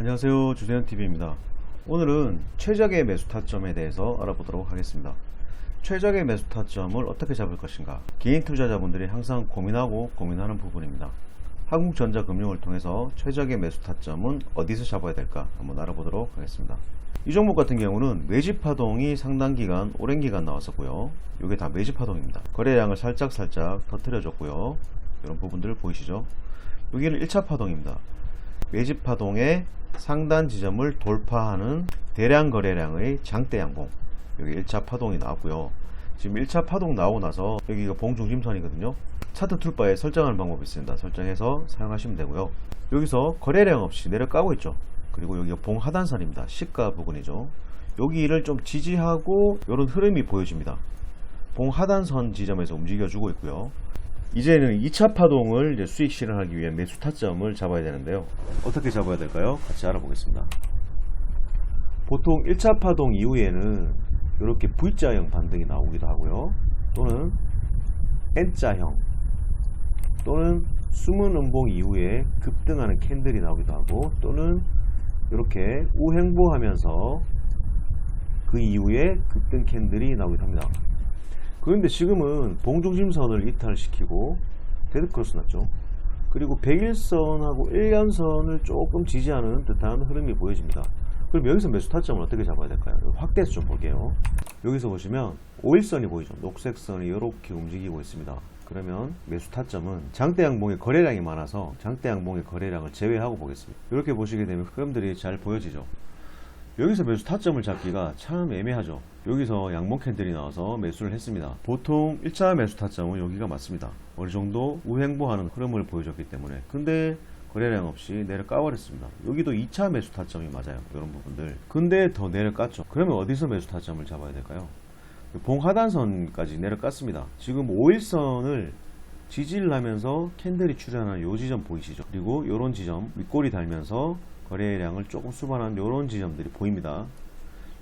안녕하세요. 주세현TV입니다. 오늘은 최적의 매수 타점에 대해서 알아보도록 하겠습니다. 최적의 매수 타점을 어떻게 잡을 것인가? 개인 투자자분들이 항상 고민하고 고민하는 부분입니다. 한국전자금융을 통해서 최적의 매수 타점은 어디서 잡아야 될까? 한번 알아보도록 하겠습니다. 이 종목 같은 경우는 매집 파동이 상당 기간 오랜 기간 나왔었고요. 이게 다 매집 파동입니다. 거래량을 살짝 살짝 터트려 줬고요. 이런 부분들 보이시죠? 여기는 1차 파동입니다 매집 파동의 상단 지점을 돌파하는 대량 거래량의 장대 양봉. 여기 1차 파동이 나왔고요. 지금 1차 파동 나오고 나서 여기가 봉중심선이거든요. 차트 툴바에 설정하는 방법이 있습니다. 설정해서 사용하시면 되고요. 여기서 거래량 없이 내려가고 있죠. 그리고 여기가 봉 하단선입니다. 시가 부분이죠. 여기를 좀 지지하고 이런 흐름이 보여집니다. 봉 하단선 지점에서 움직여주고 있고요 이제는 2차 파동을 이제 수익 실현하기 위해 매수 타점을 잡아야 되는데요. 어떻게 잡아야 될까요? 같이 알아보겠습니다. 보통 1차 파동 이후에는 이렇게 V자형 반등이 나오기도 하고요. 또는 N자형 또는 숨은 음봉 이후에 급등하는 캔들이 나오기도 하고 또는 이렇게 우행보하면서 그 이후에 급등 캔들이 나오기도 합니다. 그런데 지금은 봉중심선을 이탈시키고 데드크로스 났죠. 그리고 101선하고 1년선을 조금 지지하는 듯한 흐름이 보여집니다. 그럼 여기서 매수 타점을 어떻게 잡아야 될까요? 확대해서 좀 볼게요. 여기서 보시면 5일선이 보이죠. 녹색 선이 이렇게 움직이고 있습니다. 그러면 매수 타점은 장대 양봉의 거래량이 많아서 장대 양봉의 거래량을 제외하고 보겠습니다. 이렇게 보시게 되면 흐름들이 잘 보여지죠. 여기서 매수 타점을 잡기가 참 애매하죠. 여기서 양봉 캔들이 나와서 매수를 했습니다. 보통 1차 매수 타점은 여기가 맞습니다. 어느 정도 우행보하는 흐름을 보여줬기 때문에. 근데 거래량 없이 내려까버렸습니다. 여기도 2차 매수 타점이 맞아요. 이런 부분들. 근데 더 내려갔죠. 그러면 어디서 매수 타점을 잡아야 될까요? 봉 하단선까지 내려갔습니다. 지금 5일선을 지지를 하면서 캔들이 출현하는 요 지점 보이시죠? 그리고 요런 지점 윗골이 달면서 거래량을 조금 수반한 이런 지점들이 보입니다.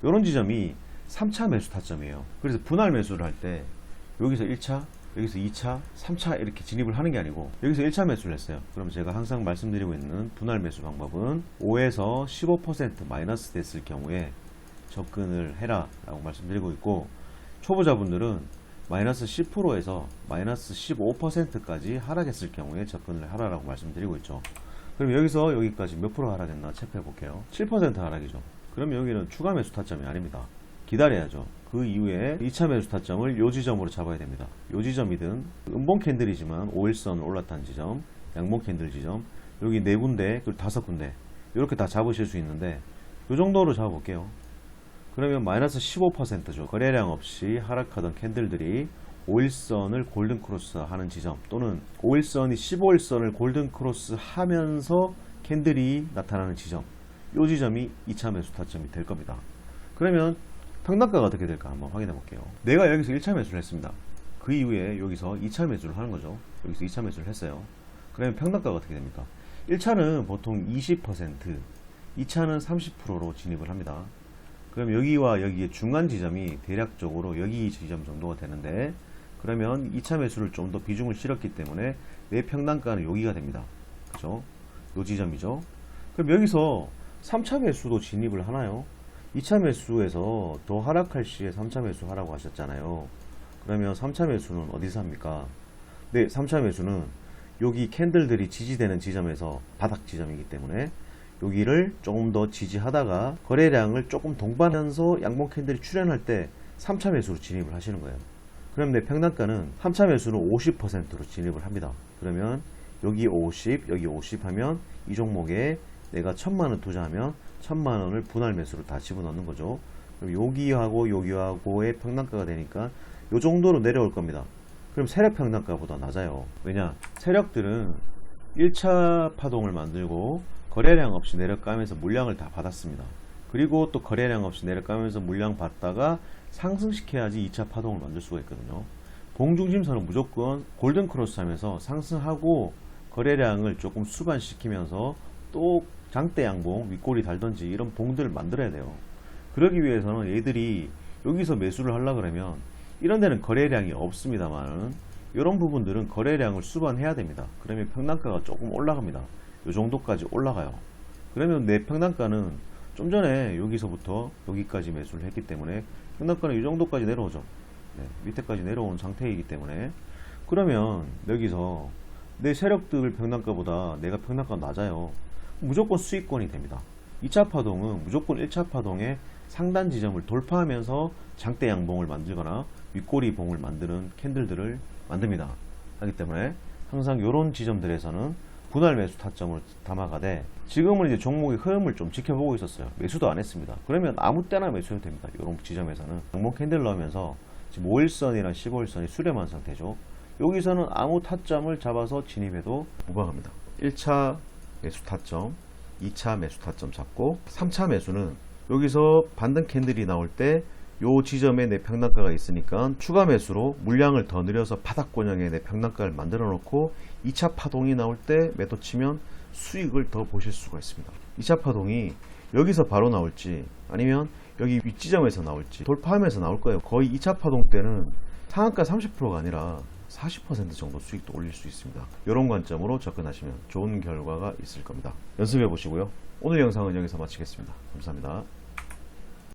이런 지점이 3차 매수 타점이에요. 그래서 분할 매수를 할 때 여기서 1차, 여기서 2차, 3차 이렇게 진입을 하는 게 아니고 여기서 1차 매수를 했어요. 그럼 제가 항상 말씀드리고 있는 분할 매수 방법은 5에서 15% 마이너스 됐을 경우에 접근을 해라 라고 말씀드리고 있고 초보자분들은 마이너스 10%에서 마이너스 15%까지 하락했을 경우에 접근을 하라라고 말씀드리고 있죠. 그럼 여기서 여기까지 몇 프로 하락했나 체크해 볼게요. 7% 하락이죠. 그럼 여기는 추가 매수 타점이 아닙니다. 기다려야죠. 그 이후에 2차 매수 타점을 요 지점으로 잡아야 됩니다. 요 지점이든 음봉 캔들이지만 5일선 올라탄 지점, 양봉 캔들 지점, 여기 네 군데, 그리고 다섯 군데 이렇게 다 잡으실 수 있는데 요 정도로 잡아볼게요. 그러면 마이너스 15%죠. 거래량 없이 하락하던 캔들들이 5일선을 골든 크로스 하는 지점 또는 5일선이 15일선을 골든 크로스 하면서 캔들이 나타나는 지점 이 지점이 2차 매수 타점이 될 겁니다. 그러면 평단가가 어떻게 될까 한번 확인해 볼게요. 내가 여기서 1차 매수를 했습니다. 그 이후에 여기서 2차 매수를 하는 거죠. 여기서 2차 매수를 했어요. 그러면 평단가가 어떻게 됩니까? 1차는 보통 20%, 2차는 30%로 진입을 합니다. 그럼 여기와 여기의 중간 지점이 대략적으로 여기 지점 정도가 되는데 그러면 2차 매수를 좀 더 비중을 실었기 때문에 내 평단가는 여기가 됩니다. 그죠? 요 지점이죠. 그럼 여기서 3차 매수도 진입을 하나요? 2차 매수에서 더 하락할 시에 3차 매수 하라고 하셨잖아요. 그러면 3차 매수는 어디서 합니까? 네, 3차 매수는 여기 캔들들이 지지되는 지점에서 바닥 지점이기 때문에 여기를 조금 더 지지하다가 거래량을 조금 동반하면서 양봉 캔들이 출현할 때 3차 매수로 진입을 하시는 거예요. 그럼 내 평단가는 3차 매수는 50%로 진입을 합니다. 그러면 여기 50, 여기 50 하면 이 종목에 내가 천만 원 투자하면 천만 원을 분할 매수로 다 집어넣는 거죠. 그럼 여기하고 여기하고의 평단가가 되니까 요 정도로 내려올 겁니다. 그럼 세력 평단가보다 낮아요. 왜냐? 세력들은 1차 파동을 만들고 거래량 없이 내려가면서 물량을 다 받았습니다. 그리고 또 거래량 없이 내려가면서 물량 받다가 상승시켜야지 2차 파동을 만들 수가 있거든요. 봉중심선은 무조건 골든 크로스 하면서 상승하고 거래량을 조금 수반시키면서 또 장대 양봉 윗골이 달던지 이런 봉들을 만들어야 돼요. 그러기 위해서는 얘들이 여기서 매수를 하려 그러면 이런 데는 거래량이 없습니다만은 이런 부분들은 거래량을 수반해야 됩니다. 그러면 평단가가 조금 올라갑니다. 이 정도까지 올라가요. 그러면 내 평단가는 좀 전에 여기서부터 여기까지 매수를 했기 때문에 평단가는 이 정도까지 내려오죠. 네, 밑에까지 내려온 상태이기 때문에 그러면 여기서 내 세력들 평단가보다 내가 평단가 낮아요. 무조건 수익권이 됩니다. 2차 파동은 무조건 1차 파동의 상단 지점을 돌파하면서 장대 양봉을 만들거나 윗꼬리 봉을 만드는 캔들들을 만듭니다. 하기 때문에 항상 이런 지점들에서는 분할 매수 타점을 담아가되 지금은 이제 종목의 흐름을 좀 지켜보고 있었어요. 매수도 안 했습니다. 그러면 아무 때나 매수해도 됩니다. 이런 지점에서는 양봉 캔들 넣으면서 지금 5일선이랑 15일선이 수렴한 상태죠. 여기서는 아무 타점을 잡아서 진입해도 무방합니다. 1차 매수 타점, 2차 매수 타점 잡고 3차 매수는 여기서 반등 캔들이 나올 때 요 지점에 내 평단가가 있으니까 추가 매수로 물량을 더 늘려서 바닥권역에 내 평단가를 만들어 놓고 2차 파동이 나올 때 매도 치면 수익을 더 보실 수가 있습니다. 2차 파동이 여기서 바로 나올지 아니면 여기 윗지점에서 나올지 돌파하면서 나올 거예요. 거의 2차 파동 때는 상한가 30%가 아니라 40% 정도 수익도 올릴 수 있습니다. 이런 관점으로 접근하시면 좋은 결과가 있을 겁니다. 연습해 보시고요. 오늘 영상은 여기서 마치겠습니다. 감사합니다.